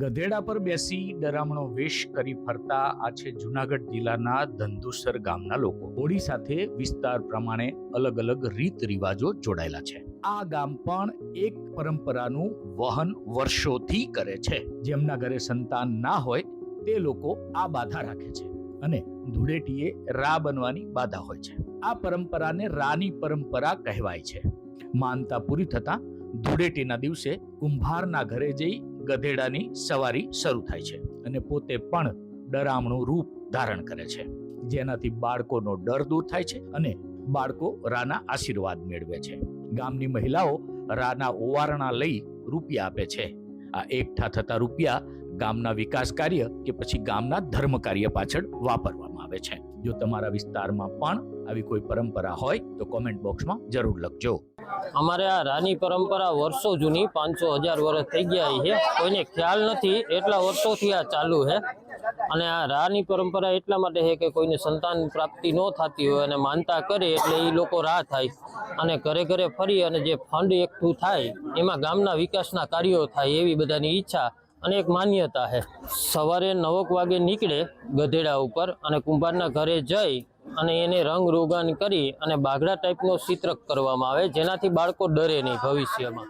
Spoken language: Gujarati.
ગધેડા પર બેસી ડરામણો વેશ કરી ફરતા આ છે જુનાગઢ જિલ્લાના ધંધુસર ગામના લોકો. હોળી સાથે વિસ્તાર પ્રમાણે અલગ અલગ રીત રિવાજો જોડાયેલા છે. આ ગામ પણ એક પરંપરાનું વહન વર્ષોથી કરે છે. જેમના ઘરે સંતાન ના હોય તે લોકો આ બાધા રાખે છે અને ધૂળેટીએ રા બનવાની બાધા હોય છે. આ પરંપરાને રાની પરંપરા કહેવાય છે. માનતા પૂરી થતા ધૂળેટીના દિવસે કુંભારના ઘરે જઈ ગધેડાની સવારી શરૂ થાય છે અને પોતે પણ ડરામણું રૂપ ધારણ કરે છે. જેનાથી બાળકોનો ડર દૂર થાય છે અને બાળકો રાના આશીર્વાદ મેળવે છે. ગામની મહિલાઓ રાના ઓવારણા લઈ રૂપિયા આપે છે. આ એકઠા થતા રૂપિયા ગામના વિકાસ કાર્ય કે પછી ગામના ધર્મ કાર્ય પાછળ વાપરવામાં આવે છે. જો તમારા વિસ્તારમાં પણ આવી કોઈ પરંપરા હોય તો કોમેન્ટ બોક્સમાં જરૂર લખજો. અમારે આ રાની પરંપરા વર્ષો જૂની, પાંચસો હજાર વર્ષ થઈ ગયા છે. કોઈને ખ્યાલ નથી, એટલા વર્ષોથી આ ચાલુ છે. અને આ રાની પરંપરા એટલા માટે છે કે કોઈને સંતાન પ્રાપ્તિ ન થતી હોય અને માનતા કરે એટલે એ લોકો રાહ થાય. અને ઘરે ઘરે ફરી અને જે ફંડ એકઠું થાય, એમાં ગામના વિકાસના કાર્યો થાય એવી બધાની ઈચ્છા અને એક માન્યતા છે. સવારે નવક વાગે નીકળે ગધેડા ઉપર અને કુંભારના ઘરે જઈ અને એને રંગ રોગાન કરી અને બાગડા ટાઈપનો ચિત્રક કરવામાં આવે, જેનાથી બાળકો ડરે નહીં ભવિષ્યમાં.